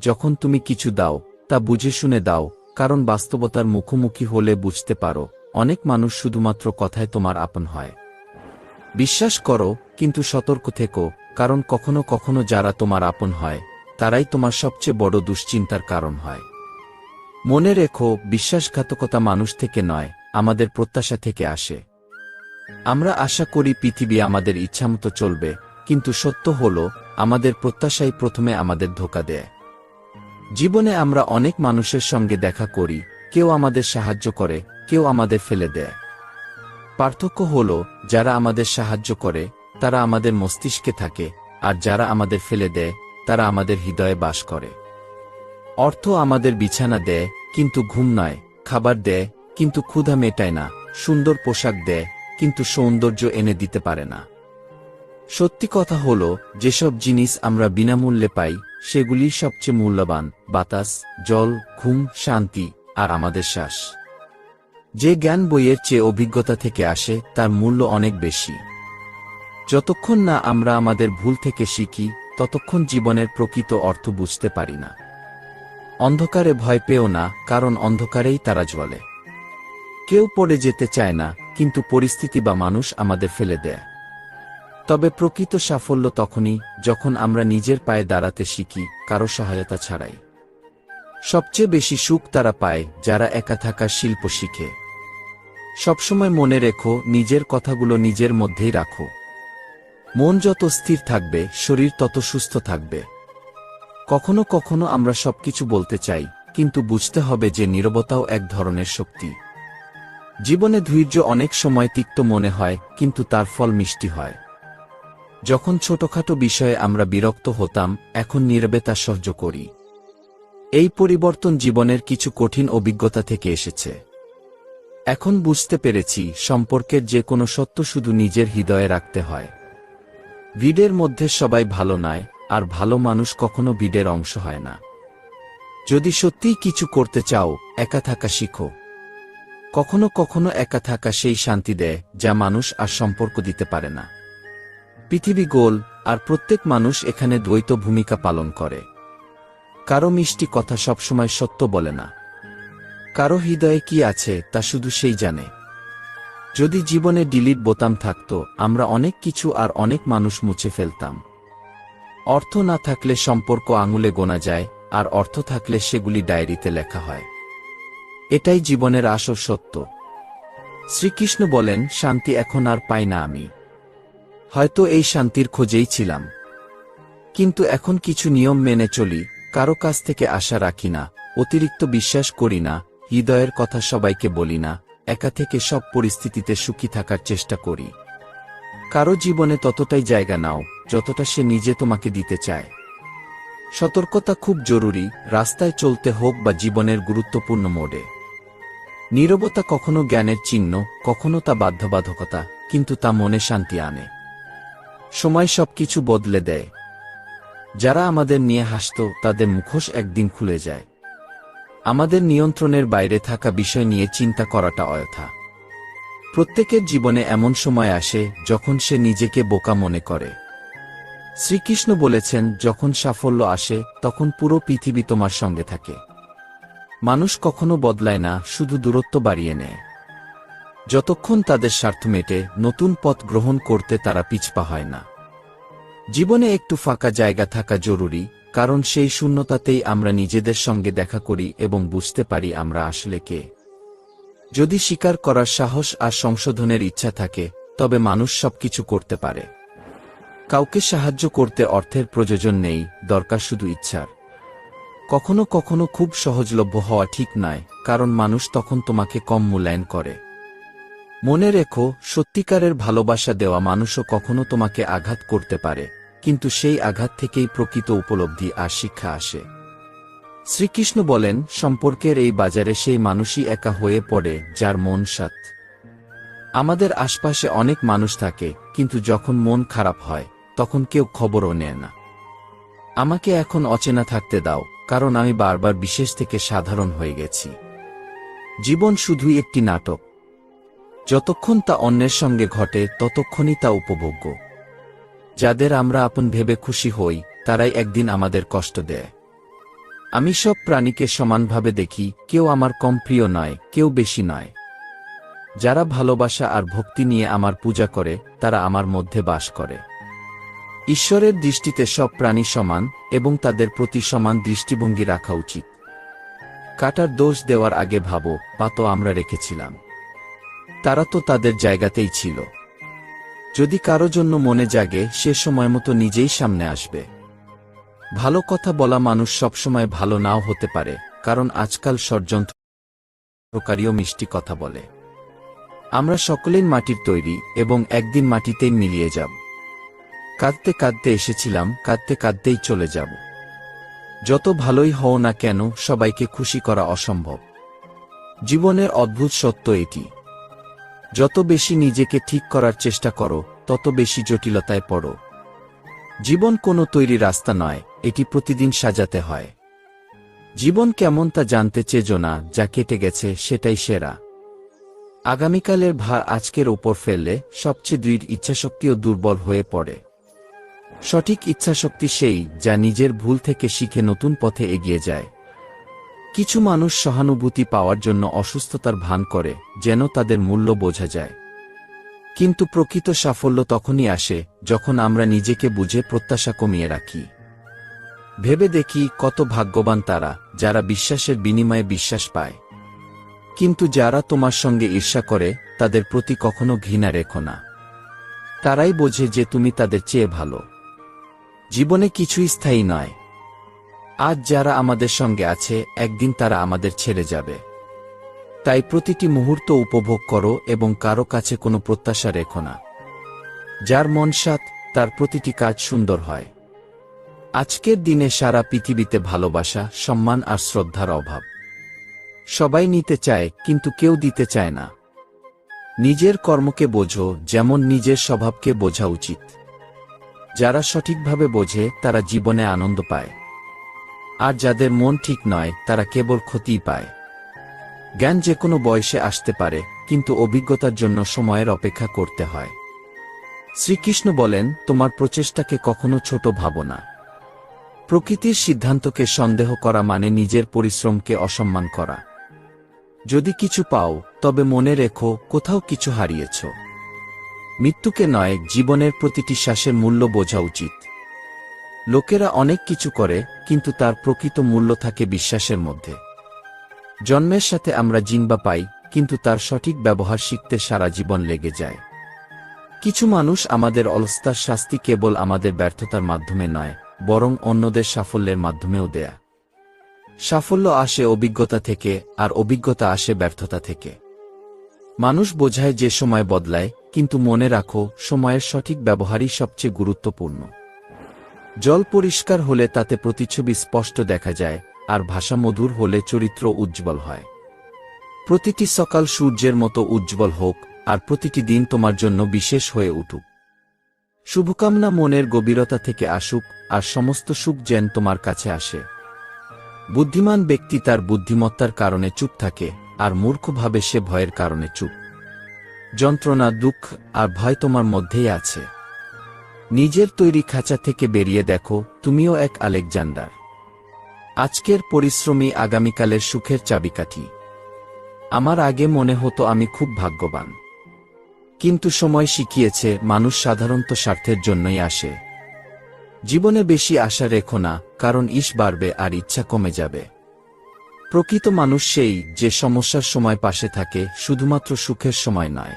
যখন তুমি কিছু দাও, তা বুঝে শুনে দাও, কারণ বাস্তবতার মুখোমুখি হলে বুঝতে পারো, অনেক মানুষ শুধুমাত্র কথায় তোমার আপন হয়। বিশ্বাস করো, কিন্তু সতর্ক থেকো, কারণ কখনো কখনো যারা তোমার আপন হয়, তারাই তোমার সবচেয়ে বড় দুশ্চিন্তার কারণ হয়। মনে রেখো, বিশ্বাসঘাতকতা মানুষ থেকে নয়, আমাদের প্রত্যাশা থেকে আসে। আমরা আশা করি পৃথিবী আমাদের ইচ্ছামতো চলবে, কিন্তু সত্য হল, আমাদের প্রত্যাশাই প্রথমে আমাদের ধোকা দেয়। জীবনে আমরা অনেক মানুষের সঙ্গে দেখা করি, কেউ আমাদের সাহায্য করে, কেউ আমাদের ফেলে দেয়। পার্থক্য হল, যারা আমাদের সাহায্য করে, তারা আমাদের মস্তিষ্কে থাকে, আর যারা আমাদের ফেলে দেয়, তারা আমাদের হৃদয়ে বাস করে। অর্থ আমাদের বিছানা দেয়, কিন্তু ঘুম নয়, খাবার দেয়, কিন্তু ক্ষুধা মেটায় না, সুন্দর পোশাক দেয়, কিন্তু সৌন্দর্য এনে দিতে পারে না। সত্যি কথা হল, যেসব জিনিস আমরা বিনামূল্যে পাই সেগুলি সবচেয়ে মূল্যবান, বাতাস, জল, ঘুম, শান্তি, আর আমাদের শ্বাস। যে জ্ঞান বইয়ের চেয়ে অভিজ্ঞতা থেকে আসে, তার মূল্য অনেক বেশি। যতক্ষণ না আমরা আমাদের ভুল থেকে শিখি, ততক্ষণ জীবনের প্রকৃত অর্থ বুঝতে পারি না। অন্ধকারে ভয় পেও না, কারণ অন্ধকারেই তারা জ্বলে। কেউ পড়ে যেতে চায় না, কিন্তু পরিস্থিতি বা মানুষ আমাদের ফেলে দেয়। তবে প্রকৃত সাফল্য তখনই, যখন আমরা নিজের পায়ে দাঁড়াতে শিখি, কারও সহায়তা ছাড়াই। সবচেয়ে বেশি সুখ তারা পায়, যারা একা থাকার শিল্প শিখে। সবসময় মনে রেখো, নিজের কথাগুলো নিজের মধ্যেই রাখো। মন যত স্থির থাকবে, শরীর তত সুস্থ থাকবে। কখনো কখনো আমরা সবকিছু বলতে চাই, কিন্তু বুঝতে হবে যে নীরবতাও এক ধরনের শক্তি। জীবনে ধৈর্য অনেক সময় তিক্ত মনে হয়, কিন্তু তার ফল মিষ্টি হয়। যখন ছোটখাটো বিষয়ে আমরা বিরক্ত হতাম, এখন নীরবে তা সহ্য করি। এই পরিবর্তন জীবনের কিছু কঠিন অভিজ্ঞতা থেকে এসেছে। এখন বুঝতে পেরেছি, সম্পর্কের যে কোনো সত্য শুধু নিজের হৃদয়ে রাখতে হয়। ভিডের মধ্যে সবাই ভালো নয়, আর ভালো মানুষ কখনো ভিডের অংশ হয় না। যদি সত্যিই কিছু করতে চাও, একা থাকা শিখো। কখনো কখনো একা থাকা সেই শান্তি দেয়, যা মানুষ আর সম্পর্ক দিতে পারে না। পৃথিবী গোল, আর প্রত্যেক মানুষ এখানে দ্বৈত ভূমিকা পালন করে। কারও মিষ্টি কথা সবসময় সত্য বলে না। কারও হৃদয়ে কি আছে, তা শুধু সেই জানে। যদি জীবনে ডিলিট বোতাম থাকত, আমরা অনেক কিছু আর অনেক মানুষ মুছে ফেলতাম। অর্থ না থাকলে সম্পর্ক আঙুলে গোনা যায়, আর অর্থ থাকলে সেগুলি ডায়েরিতে লেখা হয়। এটাই জীবনের আসল সত্য। শ্রীকৃষ্ণ বলেন, শান্তি এখন আর পাই না আমি। হয়তো এই শান্তির খোঁজেই ছিলাম। কিন্তু এখন কিছু নিয়ম মেনে চলি, কারও কাছ থেকে আশা রাখি না, অতিরিক্ত বিশ্বাস করি না, হৃদয়ের কথা সবাইকে বলি না, একা থেকে সব পরিস্থিতিতে সুখী থাকার চেষ্টা করি। কারও জীবনে ততটাই জায়গা নাও, যতটা সে নিজে তোমাকে দিতে চায়। সতর্কতা খুব জরুরি, রাস্তায় চলতে হোক বা জীবনের গুরুত্বপূর্ণ মোডে। নীরবতা কখনো জ্ঞানের চিহ্ন, কখনো তা বাধ্যবাধকতা, কিন্তু তা মনে শান্তি আনে। সময় সবকিছু বদলে দেয়। যারা আমাদের নিয়ে হাসত, তাদের মুখোশ একদিন খুলে যায়। আমাদের নিয়ন্ত্রণের বাইরে থাকা বিষয় নিয়ে চিন্তা করাটা অয়থা। প্রত্যেকের জীবনে এমন সময় আসে, যখন সে নিজেকে বোকা মনে করে। শ্রীকৃষ্ণ বলেছেন, যখন সাফল্য আসে, তখন পুরো পৃথিবী তোমার সঙ্গে থাকে। মানুষ কখনো বদলায় না, শুধু দূরত্ব বাড়িয়ে নেয়। যতক্ষণ তাদের স্বার্থ মেটে, নতুন পথ গ্রহণ করতে তারা পিছপা হয় না। জীবনে একটু ফাঁকা জায়গা থাকা জরুরি, কারণ সেই শূন্যতাতেই আমরা নিজেদের সঙ্গে দেখা করি এবং বুঝতে পারি আমরা আসলে কে। যদি স্বীকার করার সাহস আর সংশোধনের ইচ্ছা থাকে, তবে মানুষ সবকিছু করতে পারে। কাউকে সাহায্য করতে অর্থের প্রয়োজন নেই, দরকার শুধু ইচ্ছার। কখনো কখনো খুব সহজলভ্য হওয়া ঠিক নয়, কারণ মানুষ তখন তোমাকে কম মূল্যায়ন করে। মনে রেখো, সত্যিকারের ভালোবাসা দেওয়া মানুষও কখনো তোমাকে আঘাত করতে পারে, কিন্তু সেই আঘাত থেকেই প্রকৃত উপলব্ধি আর শিক্ষা আসে। শ্রীকৃষ্ণ বলেন, সম্পর্কের এই বাজারে সেই মানুষই একা হয়ে পড়ে, যার মন সাত আমাদের আশপাশে অনেক মানুষ থাকে, কিন্তু যখন মন খারাপ হয়, তখন কেউ খবরও নেয় না। আমাকে এখন অচেনা থাকতে দাও, কারণ আমি বারবার বিশেষ থেকে সাধারণ হয়ে গেছি। জীবন শুধুই একটি নাটক যতক্ষণ তা অন্যের সঙ্গে ঘটে, ততক্ষণই তা উপভোগ্য। যাদের আমরা আপন ভেবে খুশি হই, তারাই একদিন আমাদের কষ্ট দেয়। আমি সব প্রাণীকে সমানভাবে দেখি, কেউ আমার কম প্রিয় নয়, কেউ বেশি নয়। যারা ভালোবাসা আর ভক্তি নিয়ে আমার পূজা করে, তারা আমার মধ্যে বাস করে। ঈশ্বরের দৃষ্টিতে সব প্রাণী সমান, এবং তাদের প্রতি সমান দৃষ্টিভঙ্গি রাখা উচিত। কাটার দোষ দেওয়ার আগে ভাবো, পা তো আমরা রেখেছিলাম। তারা তো তাদের জায়গাতেই ছিল। যদি কারও জন্য মনে জাগে, সে সময় মতো নিজেই সামনে আসবে। ভালো কথা বলা মানুষ সবসময় ভালো নাও হতে পারে, কারণ আজকাল ষড়যন্ত্রকারীও মিষ্টি কথা বলে। আমরা সকলেই মাটির তৈরি, এবং একদিন মাটিতেই মিলিয়ে যাব। কাঁদতে কাঁদতে এসেছিলাম, কাঁদতে কাঁদতেই চলে যাব। যত ভালোই হও না কেন, সবাইকে খুশি করা অসম্ভব। জীবনের অদ্ভুত সত্য এটি। যত বেশি নিজেকে ঠিক করার চেষ্টা করো, তত বেশি জটিলতায় পড়ো। জীবন কোনো তৈরি রাস্তা নয়, এটি প্রতিদিন সাজাতে হয়। জীবন কেমন তা জানতে চেজো না, যা কেটে গেছে সেটাই সেরা। আগামীকালের ভার আজকের ওপর ফেললে সবচেয়ে দৃঢ় ইচ্ছাশক্তিও দুর্বল হয়ে পড়ে। সঠিক ইচ্ছাশক্তি সেই, যা নিজের ভুল থেকে শিখে নতুন পথে এগিয়ে যায়। কিছু মানুষ সহানুভূতি পাওয়ার জন্য অসুস্থতার ভান করে, যেন তাদের মূল্য বোঝা যায়। কিন্তু প্রকৃত সাফল্য তখনই আসে, যখন আমরা নিজেকে বুঝে প্রত্যাশা কমিয়ে রাখি। ভেবে দেখি কত ভাগ্যবান তারা, যারা বিশ্বাসের বিনিময়ে বিশ্বাস পায়। কিন্তু যারা তোমার সঙ্গে ঈর্ষা করে, তাদের প্রতি কখনো ঘৃণা রেখো না। তারাই বোঝে যে তুমি তাদের চেয়ে ভালো। জীবনে কিছুই স্থায়ী নয়। আজ যারা আমাদের সঙ্গে আছে, একদিন তারা আমাদের ছেড়ে যাবে। তাই প্রতিটি মুহূর্ত উপভোগ করো এবং কারও কাছে কোনো প্রত্যাশা রেখো না। যার মন সাত, তার প্রতিটি কাজ সুন্দর হয়। আজকের দিনে সারা পৃথিবীতে ভালোবাসা, সম্মান আর শ্রদ্ধার অভাব। সবাই নিতে চায়, কিন্তু কেউ দিতে চায় না। নিজের কর্মকে বোঝো, যেমন নিজের স্বভাবকে বোঝা উচিত। যারা সঠিকভাবে বোঝে, তারা জীবনে আনন্দ পায়। আর যাদের মন ঠিক নয়, তারা কেবল ক্ষতিই পায়। জ্ঞান যে কোনো বয়সে আসতে পারে, কিন্তু অভিজ্ঞতার জন্য সময়ের অপেক্ষা করতে হয়। শ্রীকৃষ্ণ বলেন, তোমার প্রচেষ্টাকে কখনো ছোট ভাবো না। প্রকৃতির সিদ্ধান্তকে সন্দেহ করা মানে নিজের পরিশ্রমকে অসম্মান করা। যদি কিছু পাও, তবে মনে রেখো, কোথাও কিছু হারিয়েছ। মৃত্যুকে নয়, জীবনের প্রতিটি শ্বাসের মূল্য বোঝা উচিত। লোকেরা অনেক কিছু করে, কিন্তু তার প্রকৃত মূল্য থাকে বিশ্বাসের মধ্যে। জন্মের সাথে আমরা জিনবা পাই, কিন্তু তার সঠিক ব্যবহার শিখতে সারা জীবন লেগে যায়। কিছু মানুষ আমাদের অলস্তার শাস্তি কেবল আমাদের ব্যর্থতার মাধ্যমে নয়, বরং অন্যদের সাফল্যের মাধ্যমেও দেয়া। সাফল্য আসে অভিজ্ঞতা থেকে, আর অভিজ্ঞতা আসে ব্যর্থতা থেকে। মানুষ বোঝায় যে সময় বদলায়, কিন্তু মনে রাখো, সময়ের সঠিক ব্যবহারই সবচেয়ে গুরুত্বপূর্ণ। জল পরিষ্কার হলে তাতে প্রতিচ্ছবি স্পষ্ট দেখা যায়, আর ভাষা মধুর হলে চরিত্র উজ্জ্বল হয়। প্রতিটি সকাল সূর্যের মতো উজ্জ্বল হোক, আর প্রতিটি দিন তোমার জন্য বিশেষ হয়ে উঠুক। শুভকামনা মনের গভীরতা থেকে আসুক, আর সমস্ত সুখ যেন তোমার কাছে আসে। বুদ্ধিমান ব্যক্তি তার বুদ্ধিমত্তার কারণে চুপ থাকে, আর মূর্খভাবে সে ভয়ের কারণে চুপ। যন্ত্রণা, দুঃখ, আর ভয় তোমার মধ্যেই আছে। নিজের তৈরি খাঁচা থেকে বেরিয়ে দেখো, তুমিও এক আলেকজান্ডার। আজকের পরিশ্রমী আগামীকালের সুখের চাবিকাঠি। আমার আগে মনে হতো আমি খুব ভাগ্যবান। কিন্তু সময় শিখিয়েছে, মানুষ সাধারণত স্বার্থের জন্যই আসে। জীবনে বেশি আশা রেখো না, কারণ ইস বাড়বে আর ইচ্ছা কমে যাবে। প্রকৃত মানুষ সেই, যে সমস্যার সময় পাশে থাকে, শুধুমাত্র সুখের সময় নয়।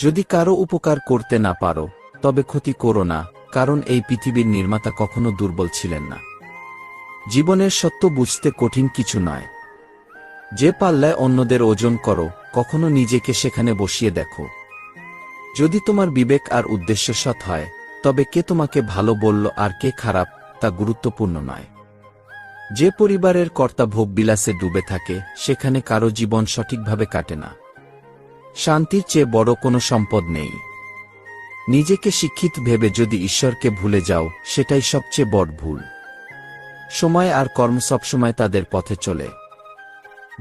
যদি কারও উপকার করতে না পারো তবে ক্ষতি করো না, কারণ এই পৃথিবীর নির্মাতা কখনো দুর্বল ছিলেন না। জীবনের সত্য বুঝতে কঠিন কিছু নয়। যে পাল্লায় অন্যদের ওজন করো, কখনো নিজেকে সেখানে বসিয়ে দেখো। যদি তোমার বিবেক আর উদ্দেশ্য সৎ হয়, তবে কে তোমাকে ভালো বলল আর কে খারাপ, তা গুরুত্বপূর্ণ নয়। যে পরিবারের কর্তা ভোগ বিলাসে ডুবে থাকে, সেখানে কারও জীবন সঠিকভাবে কাটে না। শান্তির চেয়ে বড় কোনো সম্পদ নেই। নিজেকে শিক্ষিত ভেবে যদি ঈশ্বরকে ভুলে যাও, সেটাই সবচেয়ে বড় ভুল। সময় আর কর্ম সবসময় তাদের পথে চলে।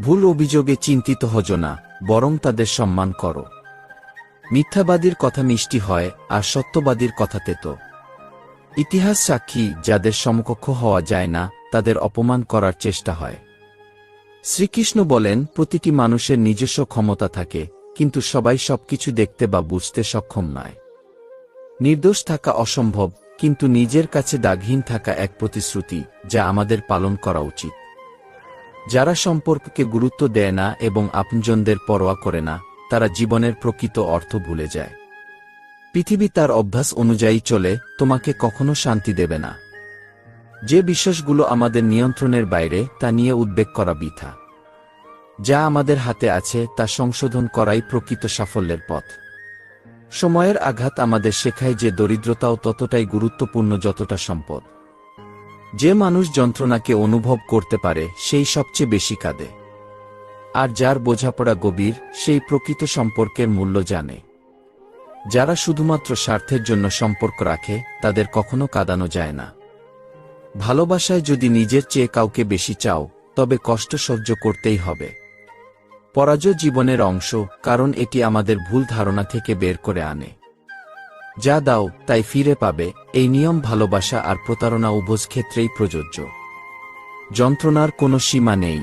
ভুল অভিযোগে চিন্তিত হজ না, বরং তাদের সম্মান করো। মিথ্যাবাদীর কথা মিষ্টি হয়, আর সত্যবাদীর কথা তেতো। ইতিহাস সাক্ষী, যাদের সমকক্ষ হওয়া যায় না, তাদের অপমান করার চেষ্টা হয়। শ্রীকৃষ্ণ বলেন, প্রতিটি মানুষের নিজস্ব ক্ষমতা থাকে, কিন্তু সবাই সবকিছু দেখতে বা বুঝতে সক্ষম নয়। নির্দোষ থাকা অসম্ভব, কিন্তু নিজের কাছে দাগহীন থাকা এক প্রতিশ্রুতি, যা আমাদের পালন করা উচিত। যারা সম্পর্ককে গুরুত্ব দেয় না এবং আপনজনদের পরোয়া করে না, তারা জীবনের প্রকৃত অর্থ ভুলে যায়। পৃথিবী তার অভ্যাস অনুযায়ী চলে, তোমাকে কখনো শান্তি দেবে না। যে বিশ্বাসগুলো আমাদের নিয়ন্ত্রণের বাইরে, তা নিয়ে উদ্বেগ করা বৃথা। যা আমাদের হাতে আছে, তা সংশোধন করাই প্রকৃত সাফল্যের পথ। সময়ের আঘাত আমাদের শেখায় যে দরিদ্রতাও ততটাই গুরুত্বপূর্ণ যতটা সম্পদ। যে মানুষ যন্ত্রণাকে অনুভব করতে পারে, সেই সবচেয়ে বেশি কাঁদে। আর যার বোঝাপড়া গভীর, সেই প্রকৃত সম্পর্কের মূল্য জানে। যারা শুধুমাত্র স্বার্থের জন্য সম্পর্ক রাখে, তাদের কখনো কাঁদানো যায় না। ভালোবাসায় যদি নিজের চেয়ে কাউকে বেশি চাও, তবে কষ্ট সহ্য করতেই হবে। পরাজয় জীবনের অংশ, কারণ এটি আমাদের ভুল ধারণা থেকে বের করে আনে। যা দাও, তাই ফিরে পাবে, এই নিয়ম ভালোবাসা আর প্রতারণা উভয় ক্ষেত্রেই প্রযোজ্য। যন্ত্রণার কোনো সীমা নেই।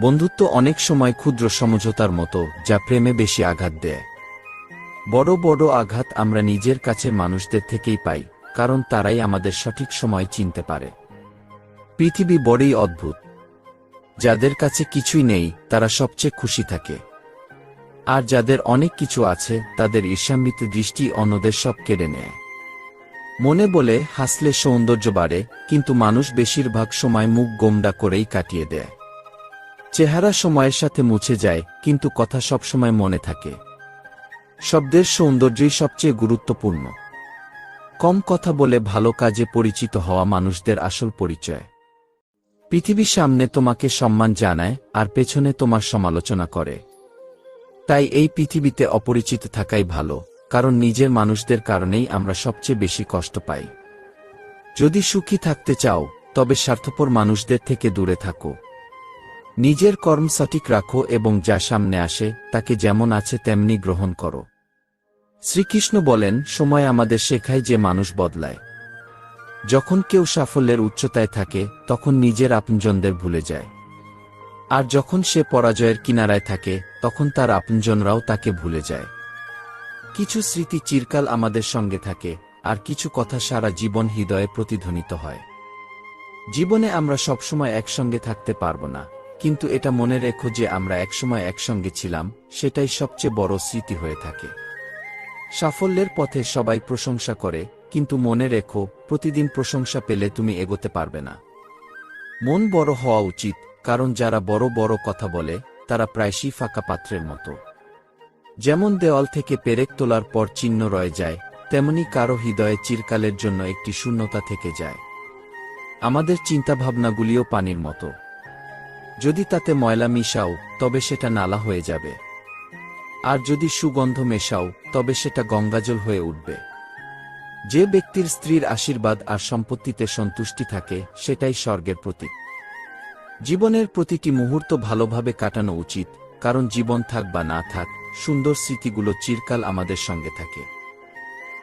বন্ধুত্ব অনেক সময় ক্ষুদ্র সমঝোতার মতো, যা প্রেমে বেশি আঘাত দেয়। বড় বড় আঘাত আমরা নিজের কাছে মানুষদের থেকেই পাই, কারণ তারাই আমাদের সঠিক সময় চিনতে পারে। পৃথিবী বড়ই অদ্ভুত। যাদের কাছে কিছুই নেই, তারা সবচেয়ে খুশি থাকে। আর যাদের অনেক কিছু আছে, তাদের ঈর্ষান্বিত দৃষ্টি অন্যদের সব কেড়ে নেয়। মনে বলে, হাসলে সৌন্দর্য বাড়ে, কিন্তু মানুষ বেশিরভাগ সময় মুখ গোমডা করেই কাটিয়ে দেয়। চেহারা সময়ের সাথে মুছে যায়, কিন্তু কথা সবসময় মনে থাকে। শব্দের সৌন্দর্যই সবচেয়ে গুরুত্বপূর্ণ। কম কথা বলে ভালো কাজে পরিচিত হওয়া মানুষদের আসল পরিচয়। পৃথিবীর সামনে তোমাকে সম্মান জানায় আর পেছনে তোমার সমালোচনা করে। তাই এই পৃথিবীতে অপরিচিত থাকাই ভালো, কারণ নিজের মানুষদের কারণেই আমরা সবচেয়ে বেশি কষ্ট পাই। যদি সুখী থাকতে চাও, তবে স্বার্থপর মানুষদের থেকে দূরে থাকো। নিজের কর্ম সঠিক রাখো এবং যা সামনে আসে, তাকে যেমন আছে তেমনি গ্রহণ করো। শ্রীকৃষ্ণ বলেন, সময় আমাদের শেখায় যে মানুষ বদলায়। যখন কেউ সাফল্যের উচ্চতায় থাকে, তখন নিজের আপনজনদের ভুলে যায়। আর যখন সে পরাজয়ের কিনারায় থাকে, তখন তার আপনজনরাও তাকে ভুলে যায়। কিছু স্মৃতি চিরকাল আমাদের সঙ্গে থাকে, আর কিছু কথা সারা জীবন হৃদয়ে প্রতিধ্বনিত হয়। জীবনে আমরা সবসময় একসঙ্গে থাকতে পারব না, কিন্তু এটা মনে রেখো যে আমরা একসময় একসঙ্গে ছিলাম, সেটাই সবচেয়ে বড় স্মৃতি হয়ে থাকে। সাফল্যের পথে সবাই প্রশংসা করে কিন্তু মনে রেখো, প্রতিদিন প্রশংসা পেলে তুমি এগোতে পারবে না। মন বড় হওয়া উচিত, কারণ যারা বড় বড় কথা বলে, তারা প্রায়শই ফাঁকা পাত্রের মতো। যেমন দেওয়াল থেকে পেরেক তোলার পর চিহ্ন রয়ে যায়, তেমনি কারও হৃদয়ে চিরকালের জন্য একটি শূন্যতা থেকে যায়। আমাদের চিন্তাভাবনাগুলিও পানির মতো। যদি তাতে ময়লা মিশাও, তবে সেটা নালা হয়ে যাবে। আর যদি সুগন্ধ মেশাও, তবে সেটা গঙ্গাজল হয়ে উঠবে। যে ব্যক্তির স্ত্রীর আশীর্বাদ আর সম্পত্তিতে সন্তুষ্টি থাকে, সেটাই স্বর্গের প্রতীক। জীবনের প্রতিটি মুহূর্ত ভালোভাবে কাটানো উচিত, কারণ জীবন থাক বা না থাক, সুন্দর স্মৃতিগুলো চিরকাল আমাদের সঙ্গে থাকে।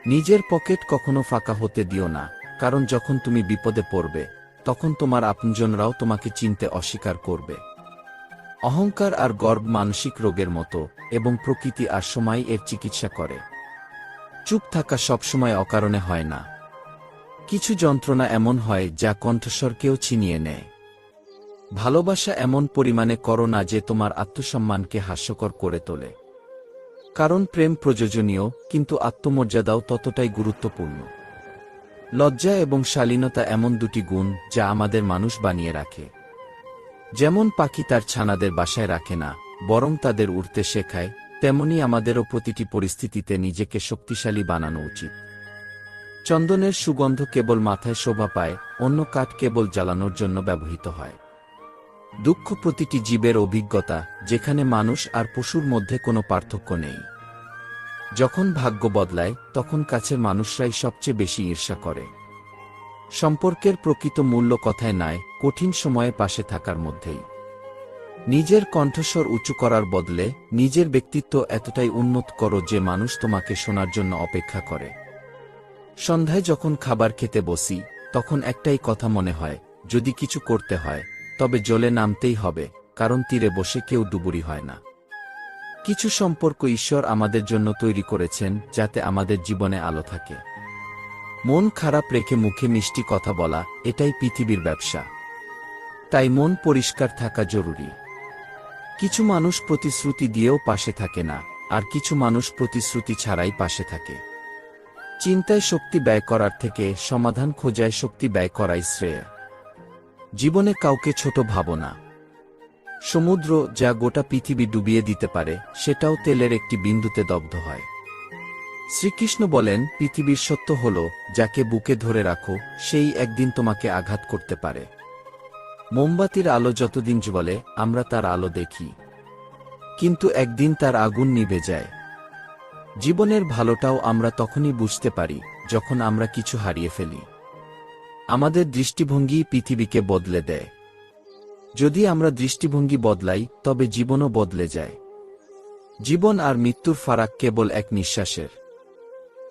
নিজের পকেট কখনো ফাঁকা হতে দিও না, কারণ যখন তুমি বিপদে পড়বে, তখন তোমার আপনজনরাও তোমাকে চিনতে অস্বীকার করবে। অহংকার আর গর্ব মানসিক রোগের মতো এবং প্রকৃতি আর সময় এর চিকিৎসা করে। চুপ থাকা সবসময় অকারণে হয় না। কিছু যন্ত্রণা এমন হয় যা কণ্ঠস্বরকেও ছিনিয়ে নেয়। ভালোবাসা এমন পরিমাণে করো না যে তোমার আত্মসম্মানকে হাস্যকর করে তোলে। কারণ প্রেম প্রয়োজনীয়, কিন্তু আত্মমর্যাদাও ততটাই গুরুত্বপূর্ণ। লজ্জা এবং শালীনতা এমন দুটি গুণ যা আমাদের মানুষ বানিয়ে রাখে। যেমন পাখি তার ছানাদের বাসায় রাখে না, বরং তাদের উড়তে শেখায় তেমনি আমাদেরও প্রতিটি পরিস্থিতিতে নিজেকে শক্তিশালী বানানো উচিত। চন্দনের সুগন্ধ কেবল মাথায় শোভা পায়, অন্য কাঠ কেবল জ্বালানোর জন্য ব্যবহৃত হয়। দুঃখ প্রতিটি জীবের অভিজ্ঞতা, যেখানে মানুষ আর পশুর মধ্যে কোনো পার্থক্য নেই। যখন ভাগ্য বদলায়, তখন কাছের মানুষরাই সবচেয়ে বেশি ঈর্ষা করে। সম্পর্কের প্রকৃত মূল্য কথায় নয়, কঠিন সময়ে পাশে থাকার মধ্যেই। নিজের কণ্ঠস্বর উঁচু করার বদলে নিজের ব্যক্তিত্ব এতটাই উন্নত করো যে মানুষ তোমাকে শোনার জন্য অপেক্ষা করে। সন্ধ্যায় যখন খাবার খেতে বসি, তখন একটাই কথা মনে হয়, যদি কিছু করতে হয়, তবে জলে নামতেই হবে, কারণ তীরে বসে কেউ ডুবুরি হয় না। কিছু সম্পর্ক ঈশ্বর আমাদের জন্য তৈরি করেছেন, যাতে আমাদের জীবনে আলো থাকে। মন খারাপ রেখে মুখে মিষ্টি কথা বলা, এটাই পৃথিবীর ব্যবসা। তাই মন পরিষ্কার থাকা জরুরি। কিছু মানুষ প্রতিশ্রুতি দিয়েও পাশে থাকে না, আর কিছু মানুষ প্রতিশ্রুতি ছাড়াই পাশে থাকে। চিন্তায় শক্তি ব্যয় করার থেকে সমাধান খোঁজায় শক্তি ব্যয় করাই শ্রেয়। জীবনে কাউকে ছোট ভাবো না। সমুদ্র যা গোটা পৃথিবী ডুবিয়ে দিতে পারে, সেটাও তেলের একটি বিন্দুতে দগ্ধ হয়। শ্রীকৃষ্ণ বলেন, পৃথিবীর সত্য হল, যাকে বুকে ধরে রাখো, সেই একদিন তোমাকে আঘাত করতে পারে। মোমবাতির আলো যতদিন জ্বলে, আমরা তার আলো দেখি। কিন্তু একদিন তার আগুন নিভে যায়। জীবনের ভালোটাও আমরা তখনই বুঝতে পারি, যখন আমরা কিছু হারিয়ে ফেলি। আমাদের দৃষ্টিভঙ্গি পৃথিবীকে বদলে দেয়। যদি আমরা দৃষ্টিভঙ্গি বদলাই, তবে জীবনও বদলে যায়। জীবন আর মৃত্যুর ফারাক কেবল এক নিঃশ্বাসের।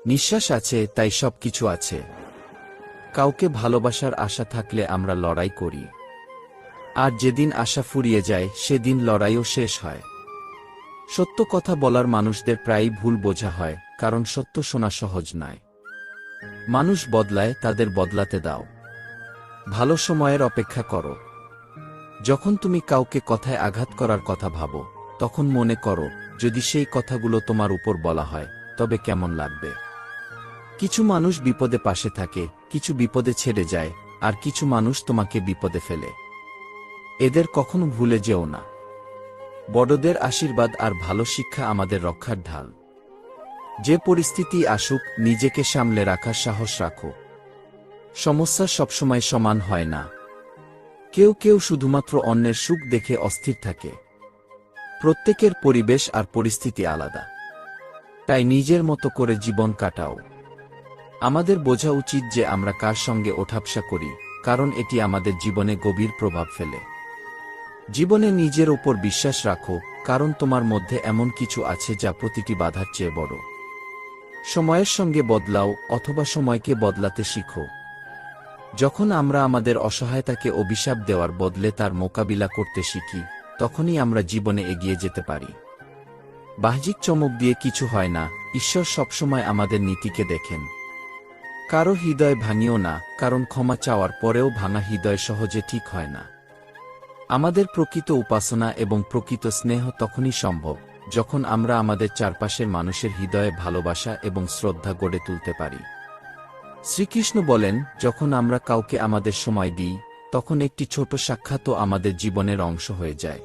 নিঃশ্বাস আছে, তাই সব কিছু আছে। কাউকে ভালোবাসার আশা থাকলে আমরা লড়াই করি। আর যেদিন আশা ফুরিয়ে যায়, সেদিন লড়াইও শেষ হয়। সত্য কথা বলার মানুষদের প্রায়ই ভুল বোঝা হয়, কারণ সত্য শোনা সহজ নয়। মানুষ বদলায়, তাদের বদলাতে দাও। ভালো সময়ের অপেক্ষা করো। যখন তুমি কাউকে কথায় আঘাত করার কথা ভাবো, তখন মনে করো, যদি সেই কথাগুলো তোমার উপর বলা হয়, তবে কেমন লাগবে? কিছু মানুষ বিপদে পাশে থাকে, কিছু বিপদে ছেড়ে যায়, আর কিছু মানুষ তোমাকে বিপদে ফেলে। এদের কখনো ভুলে যেও না। বড়দের আশীর্বাদ আর ভালো শিক্ষা আমাদের রক্ষার ঢাল। যে পরিস্থিতি আসুক, নিজেকে সামলে রাখার সাহস রাখো। সমস্যা সবসময় সমান হয় না। কেউ কেউ শুধুমাত্র অন্যের সুখ দেখে অস্থির থাকে। প্রত্যেকের পরিবেশ আর পরিস্থিতি আলাদা। তাই নিজের মতো করে জীবন কাটাও। আমাদের বোঝা উচিত যে আমরা কার সঙ্গে ওঠাপসা করি, কারণ এটি আমাদের জীবনে গভীর প্রভাব ফেলে। জীবনে নিজের ওপর বিশ্বাস রাখো, কারণ তোমার মধ্যে এমন কিছু আছে যা প্রতিটি বাধার চেয়ে বড়। সময়ের সঙ্গে বদলাও অথবা সময়কে বদলাতে শিখো। যখন আমরা আমাদের অসহায়তাকে অভিশাপ দেওয়ার বদলে তার মোকাবিলা করতে শিখি, তখনই আমরা জীবনে এগিয়ে যেতে পারি। বাহ্যিক চমক দিয়ে কিছু হয় না, ঈশ্বর সবসময় আমাদের নীতিকে দেখেন। কারও হৃদয় ভাঙিও না, কারণ ক্ষমা চাওয়ার পরেও ভাঙা হৃদয় সহজে ঠিক হয় না। আমাদের প্রকৃত উপাসনা এবং প্রকৃত স্নেহ তখনই সম্ভব, যখন আমরা আমাদের চারপাশের মানুষের হৃদয়ে ভালোবাসা এবং শ্রদ্ধা গড়ে তুলতে পারি। শ্রীকৃষ্ণ বলেন, যখন আমরা কাউকে আমাদের সময় দিই, তখন একটি ছোট সাক্ষাৎও আমাদের জীবনের অংশ হয়ে যায়।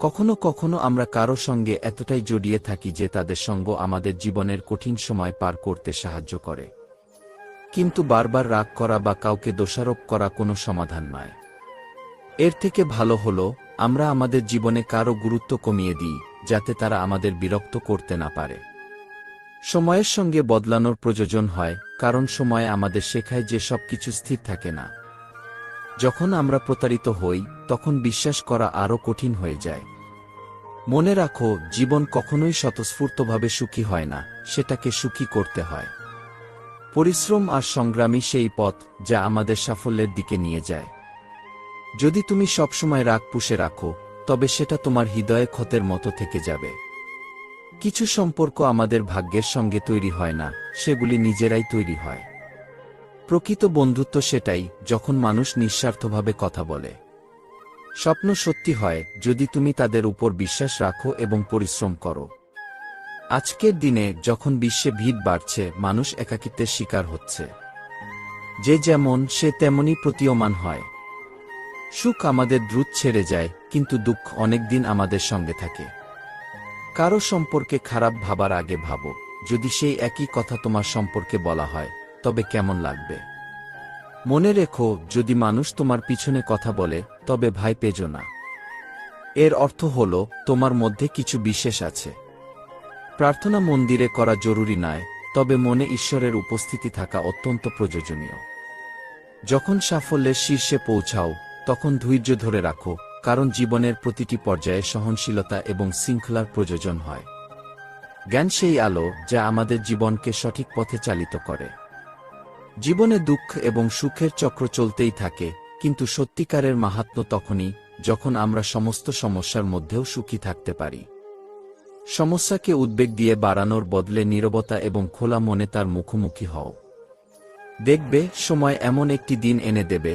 কখনো কখনো আমরা কারও সঙ্গে এতটাই জড়িয়ে থাকি যে তাদের সঙ্গ আমাদের জীবনের কঠিন সময় পার করতে সাহায্য করে। কিন্তু বারবার রাগ করা বা কাউকে দোষারোপ করা কোনো সমাধান নয়। এর থেকে ভালো হলো, আমরা আমাদের জীবনে কারও গুরুত্ব কমিয়ে দিই, যাতে তারা আমাদের বিরক্ত করতে না পারে। সময়ের সঙ্গে বদলানোর প্রয়োজন হয়, কারণ সময় আমাদের শেখায় যে সব কিছু স্থির থাকে না। যখন আমরা প্রতারিত হই, তখন বিশ্বাস করা আরও কঠিন হয়ে যায়। মনে রাখো, জীবন কখনোই স্বতঃস্ফূর্তভাবে সুখী হয় না, সেটাকে সুখী করতে হয়। পরিশ্রম আর সংগ্রামী সেই পথ, যা আমাদের সাফল্যের দিকে নিয়ে যায়। যদি তুমি সবসময় রাগ পুষে রাখো, তবে সেটা তোমার হৃদয়ে ক্ষতের মতো থেকে যাবে। কিছু সম্পর্ক আমাদের ভাগ্যের সঙ্গে তৈরি হয় না, সেগুলি নিজেরাই তৈরি হয়। প্রকৃত বন্ধুত্ব সেটাই, যখন মানুষ নিঃস্বার্থভাবে কথা বলে। স্বপ্ন সত্যি হয়, যদি তুমি তাদের উপর বিশ্বাস রাখো এবং পরিশ্রম করো। আজকের দিনে, যখন বিশ্বে ভিড় বাড়ছে, মানুষ একাকিত্বের শিকার হচ্ছে। যে যেমন, সে তেমনই প্রতীয়মান হয়। সুখ আমাদের দ্রুত ছেড়ে যায়, কিন্তু দুঃখ অনেক দিন আমাদের সঙ্গে থাকে। কারও সম্পর্কে খারাপ ভাবার আগে ভাবো, যদি সেই একই কথা তোমার সম্পর্কে বলা হয়, তবে কেমন লাগবে? মনে রেখো, যদি মানুষ তোমার পিছনে কথা বলে, তবে ভাই পেজো না। এর অর্থ হল, তোমার মধ্যে কিছু বিশেষ আছে। প্রার্থনা মন্দিরে করা জরুরি নয়, তবে মনে ঈশ্বরের উপস্থিতি থাকা অত্যন্ত প্রয়োজনীয়। যখন সাফল্যের শীর্ষে পৌঁছাও তখন ধৈর্য ধরে রাখো, কারণ জীবনের প্রতিটি পর্যায়ে সহনশীলতা এবং শৃঙ্খলার প্রয়োজন হয়। জ্ঞান সেই আলো যা আমাদের জীবনকে সঠিক পথে চালিত করে। জীবনে দুঃখ এবং সুখের চক্র চলতেই থাকে, কিন্তু সত্যিকারের মাহাত্ম্য তখনই, যখন আমরা সমস্ত সমস্যার মধ্যেও সুখী থাকতে পারি। সমস্যাকে উদ্বেগ দিয়ে বাড়ানোর বদলে নীরবতা এবং খোলা মনে তার মুখোমুখি হও। দেখবে, সময় এমন একটি দিন এনে দেবে